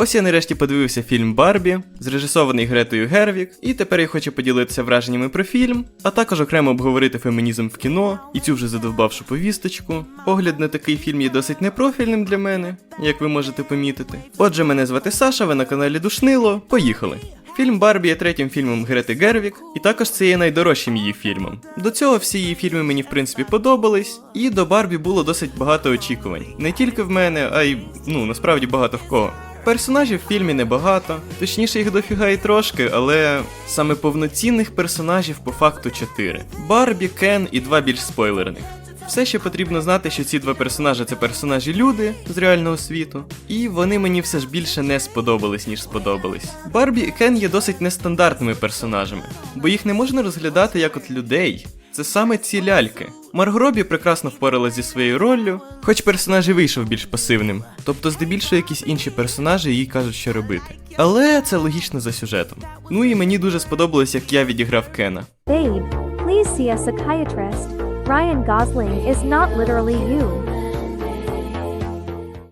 Ось я нарешті подивився фільм Барбі, зрежисований Гретою Гервік, і тепер я хочу поділитися враженнями про фільм, а також окремо обговорити фемінізм в кіно і цю вже задовбавшу повісточку. Огляд на такий фільм є досить непрофільним для мене, як ви можете помітити. Отже, мене звати Саша, ви на каналі Душнило. Поїхали! Фільм Барбі є третім фільмом Грети Гервік, і також це є найдорожчим її фільмом. До цього всі її фільми мені в принципі подобались, і до Барбі було досить багато очікувань. Не тільки в мене, а й ну насправді багато в кого. Персонажів в фільмі небагато, точніше їх дофіга і трошки, але саме повноцінних персонажів по факту чотири: Барбі, Кен і два більш спойлерних. Все ще потрібно знати, що ці два персонажі це персонажі люди з реального світу, і вони мені все ж більше не сподобались, ніж сподобались. Барбі і Кен є досить нестандартними персонажами, бо їх не можна розглядати як от людей. Це саме ці ляльки. Маргробі прекрасно впоралась зі своєю роллю, хоч персонаж і вийшов більш пасивним, тобто здебільшого якісь інші персонажі їй кажуть, що робити. Але це логічно за сюжетом. Ну і мені дуже сподобалось, як я відіграв Кена. Babe, please see a psychiatrist. Ryan Gosling is not literally you.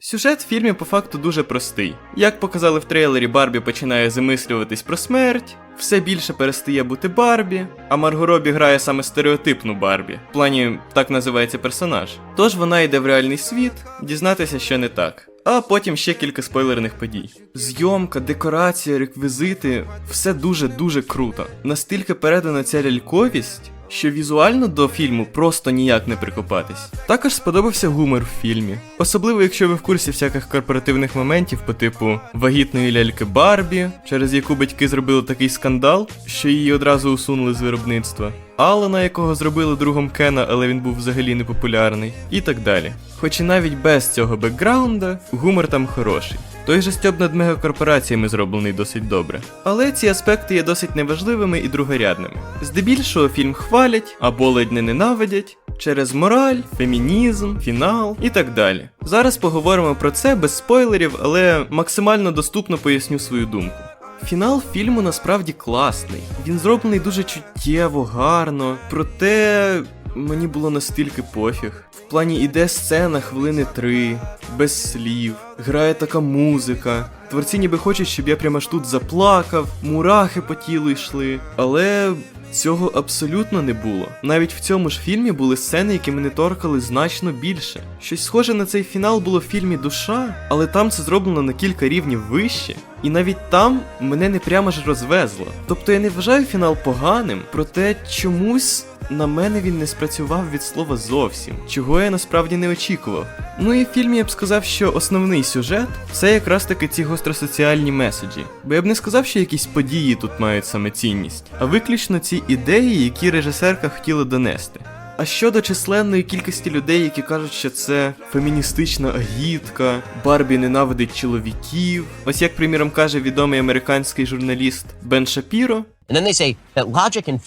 Сюжет в фільмі по факту дуже простий. Як показали в трейлері, Барбі починає замислюватись про смерть, все більше перестає бути Барбі, а Марго Робі грає саме стереотипну Барбі. В плані так називається персонаж. Тож вона йде в реальний світ, дізнатися, що не так. А потім ще кілька спойлерних подій. Зйомка, декорація, реквізити все дуже-дуже круто. Настільки передана ця ляльковість, що візуально до фільму просто ніяк не прикопатись. Також сподобався гумор в фільмі, особливо якщо ви в курсі всяких корпоративних моментів по типу вагітної ляльки Барбі, через яку батьки зробили такий скандал, що її одразу усунули з виробництва. Алана, якого зробили другом Кена, але він був взагалі непопулярний, і так далі. Хоч і навіть без цього бекграунда, гумор там хороший. Той же стьоб над мегакорпораціями зроблений досить добре. Але ці аспекти є досить неважливими і другорядними. Здебільшого фільм хвалять або ледь не ненавидять через мораль, фемінізм, фінал і так далі. Зараз поговоримо про це без спойлерів, але максимально доступно поясню свою думку. Фінал фільму насправді класний. Він зроблений дуже чуттєво, гарно, проте мені було настільки пофіг. В плані іде сцена хвилини три, без слів, грає така музика. Творці ніби хочуть, щоб я прямо аж тут заплакав, мурахи по тілу йшли. Але цього абсолютно не було. Навіть в цьому ж фільмі були сцени, які мене торкали значно більше. Щось схоже на цей фінал було в фільмі Душа, але там це зроблено на кілька рівнів вище. І навіть там мене не прямо ж розвезло. Тобто я не вважаю фінал поганим, проте чомусь на мене він не спрацював від слова зовсім, чого я насправді не очікував. Ну і в фільмі я б сказав, що основний сюжет це якраз таки ці гостросоціальні меседжі. Бо я б не сказав, що якісь події тут мають саме цінність, а виключно ці ідеї, які режисерка хотіла донести. А щодо численної кількості людей, які кажуть, що це феміністична агітка, Барбі ненавидить чоловіків. Ось як, приміром, каже відомий американський журналіст Бен Шапіро. And then they say that logic and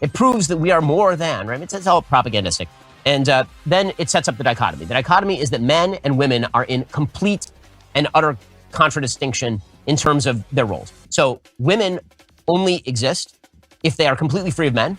it proves that we are more than, right? It's all propagandistic. And uh, then it sets up the dichotomy. The dichotomy is that men and women are in complete and utter contradistinction in terms of their roles. So women only exist if they are completely free of men,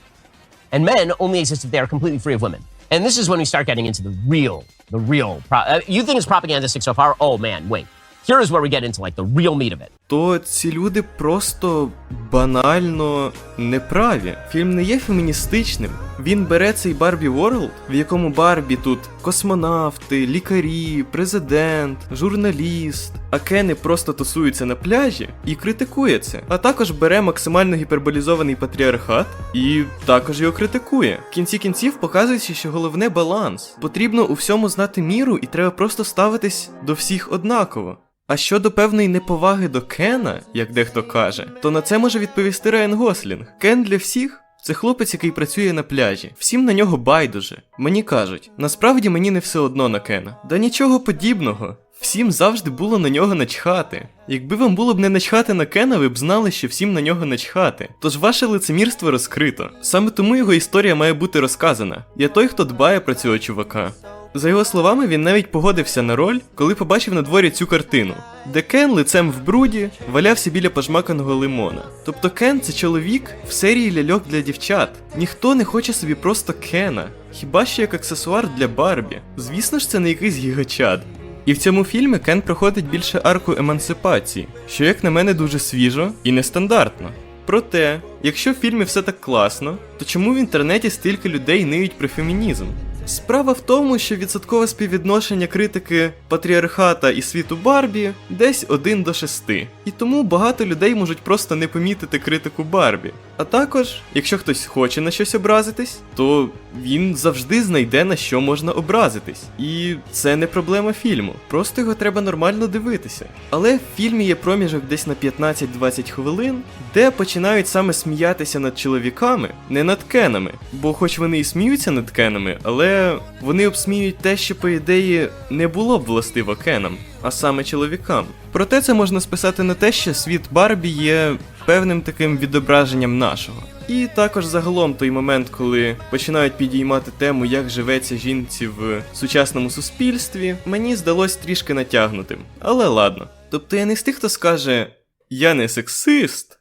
and men only exist if they are completely free of women. And this is when we start getting into the real, the real. Pro- uh, you think it's propagandistic so far? Oh man, wait. Here is where we get into like the real meat of it. То ці люди просто банально неправі. Фільм не є феміністичним. Він бере цей Барбі Ворлд, в якому Барбі тут космонавти, лікарі, президент, журналіст, а Кени просто тусуються на пляжі і критикує це. А також бере максимально гіперболізований патріархат і також його критикує. В кінці кінців показуючи, що головне баланс. Потрібно у всьому знати міру, і треба просто ставитись до всіх однаково. А щодо певної неповаги до Кена, як дехто каже, то на це може відповісти Райан Гослінг. Кен для всіх це хлопець, який працює на пляжі. Всім на нього байдуже. Мені кажуть, насправді мені не все одно на Кена. Да нічого подібного. Всім завжди було на нього начхати. Якби вам було б не начхати на Кена, ви б знали, що всім на нього начхати. Тож ваше лицемірство розкрито. Саме тому його історія має бути розказана. Я той, хто дбає про цього чувака. За його словами, він навіть погодився на роль, коли побачив на дворі цю картину, де Кен лицем в бруді валявся біля пожмаканого лимона. Тобто Кен це чоловік в серії ляльок для дівчат. Ніхто не хоче собі просто Кена, хіба що як аксесуар для Барбі. Звісно ж, це не якийсь гігачад. І в цьому фільмі Кен проходить більше арку емансипації, що, як на мене, дуже свіжо і нестандартно. Проте, якщо в фільмі все так класно, то чому в інтернеті стільки людей ниють про фемінізм? Справа в тому, що відсоткове співвідношення критики патріархата і світу Барбі десь 1 до 6. І тому багато людей можуть просто не помітити критику Барбі. А також, якщо хтось хоче на щось образитись, то він завжди знайде на що можна образитись. І це не проблема фільму. Просто його треба нормально дивитися. Але в фільмі є проміжок десь на 15-20 хвилин, де починають саме сміятися над чоловіками, не над кенами. Бо хоч вони і сміються над кенами, але вони обсміюють те, що по ідеї не було б властиво кенам, а саме чоловікам. Проте це можна списати на те, що світ Барбі є певним таким відображенням нашого. І також загалом той момент, коли починають підіймати тему, як живеться жінці в сучасному суспільстві, мені здалось трішки натягнутим. Але ладно. Тобто я не з тих, хто скаже Я не сексист.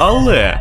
Але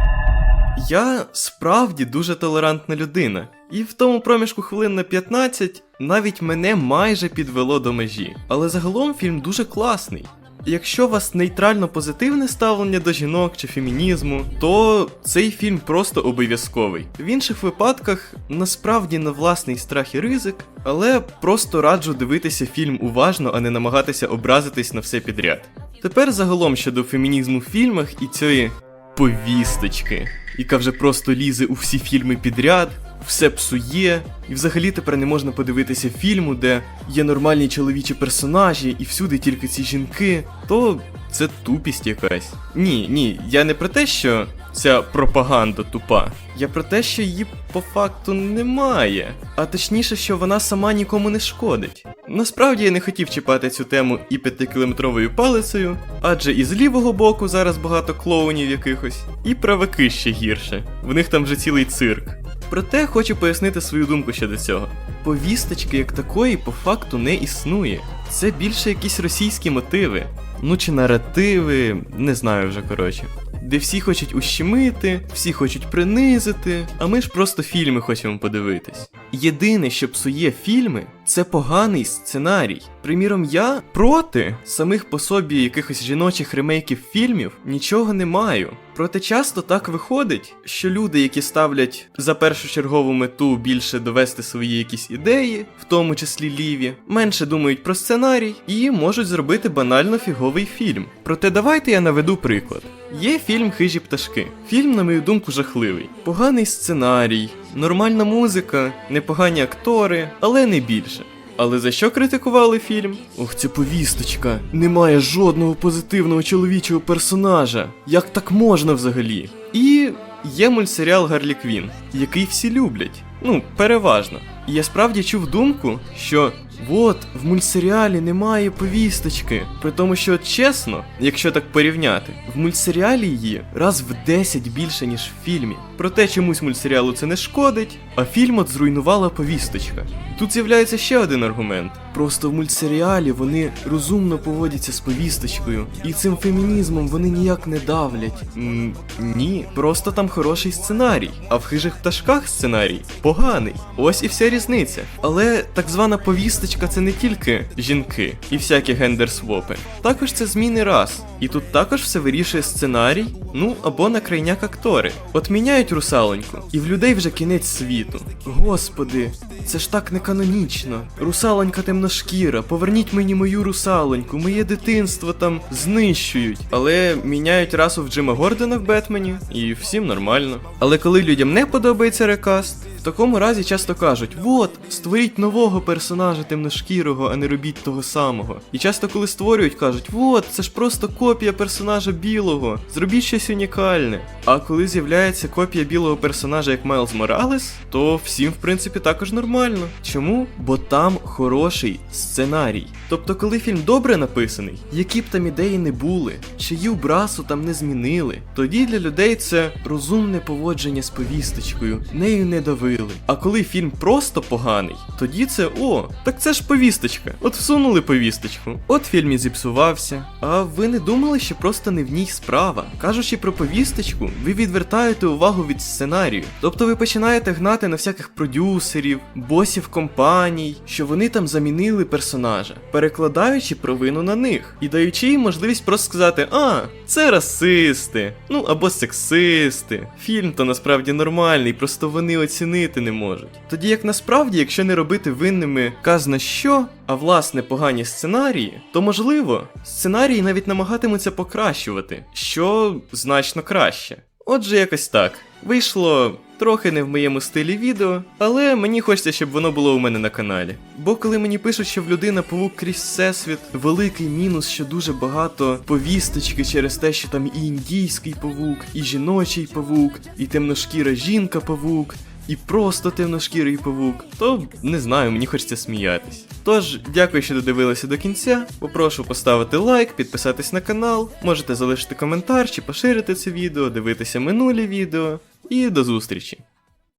я справді дуже толерантна людина. І в тому проміжку хвилин на 15 навіть мене майже підвело до межі. Але загалом фільм дуже класний. Якщо у вас нейтрально позитивне ставлення до жінок чи фемінізму, то цей фільм просто обов'язковий. В інших випадках насправді на власний страх і ризик, але просто раджу дивитися фільм уважно, а не намагатися образитись на все підряд. Тепер загалом щодо фемінізму в фільмах і цієї повісточки, яка вже просто лізе у всі фільми підряд, все псує, і взагалі тепер не можна подивитися фільму, де є нормальні чоловічі персонажі, і всюди тільки ці жінки, то це тупість якась. Ні, ні, я не про те, що ця пропаганда тупа. Я про те, що її по факту немає, а точніше, що вона сама нікому не шкодить. Насправді я не хотів чіпати цю тему і п'ятикілометровою палицею, адже і з лівого боку зараз багато клоунів якихось, і праваки ще гірше. В них там вже цілий цирк. Проте хочу пояснити свою думку щодо цього. Повісточки як такої по факту не існує. Це більше якісь російські мотиви. Ну чи наративи, не знаю вже коротше. Де всі хочуть ущемити, всі хочуть принизити, а ми ж просто фільми хочемо подивитись. Єдине, що псує фільми, це поганий сценарій. Приміром, я проти самих по собі якихось жіночих ремейків фільмів нічого не маю. Проте часто так виходить, що люди, які ставлять за першочергову мету більше довести свої якісь ідеї, в тому числі ліві, менше думають про сценарій і можуть зробити банально фіговий фільм. Проте давайте я наведу приклад. Є фільм Хижі пташки. Фільм, на мою думку, жахливий. Поганий сценарій, нормальна музика, непогані актори, але не більше. Але за що критикували фільм? Ох, ця повісточка. Немає жодного позитивного чоловічого персонажа. Як так можна взагалі? І є мультсеріал Гарлі Квін, який всі люблять. Ну, переважно. І я справді чув думку, що от в мультсеріалі немає повісточки. При тому, що чесно, якщо так порівняти, в мультсеріалі її раз в 10 більше, ніж в фільмі. Проте чомусь мультсеріалу це не шкодить, а фільм от зруйнувала повісточка. Тут з'являється ще один аргумент. Просто в мультсеріалі вони розумно поводяться з повісточкою, і цим фемінізмом вони ніяк не давлять. М, ні, просто там хороший сценарій, а в хижих пташках сценарій поганий. Ось і вся різниця. Але так звана повісточка це не тільки жінки і всякі гендер-свопи. Також це зміни рас. І тут також все вирішує сценарій, ну або на крайняк актори. От міняють русалоньку, і в людей вже кінець світу. Господи, це ж так не канонічно. Русалонька темношкіра, поверніть мені мою русалоньку, моє дитинство там знищують. Але міняють расу в Джима Гордона в Бетмені, і всім нормально. Але коли людям не подобається рекаст, в такому разі часто кажуть: вот, створіть нового персонажа темношкірого, а не робіть того самого. І часто, коли створюють, кажуть, вот, це ж просто копія персонажа білого, зробіть щось унікальне. А коли з'являється копія білого персонажа як Майлз Моралес, то всім, в принципі, також нормально. Чому? Бо там хороший сценарій. Тобто, коли фільм добре написаний, які б там ідеї не були, чию брасу там не змінили, тоді для людей це розумне поводження з повісточкою, нею не давити. Зробили. А коли фільм просто поганий, тоді це о, так це ж повісточка. От всунули повісточку. От фільм і зіпсувався. А ви не думали, що просто не в ній справа? Кажучи про повісточку, ви відвертаєте увагу від сценарію. Тобто ви починаєте гнати на всяких продюсерів, босів компаній, що вони там замінили персонажа, перекладаючи провину на них і даючи їм можливість просто сказати: а, це расисти, ну або сексисти. Фільм то насправді нормальний, просто вони оцінити не можуть. Тоді як насправді, якщо не робити винними казна що, а власне погані сценарії, то можливо, сценарії навіть намагатимуться покращувати, що значно краще. Отже, якось так. Вийшло трохи не в моєму стилі відео, але мені хочеться, щоб воно було у мене на каналі. Бо коли мені пишуть, що в людина павук крізь всесвіт, великий мінус, що дуже багато повісточки через те, що там і індійський павук, і жіночий павук, і темношкіра жінка павук, і просто темношкірий павук, то не знаю, мені хочеться сміятись. Тож, дякую, що додивилися до кінця. Попрошу поставити лайк, підписатись на канал, можете залишити коментар чи поширити це відео, дивитися минулі відео. І до зустрічі!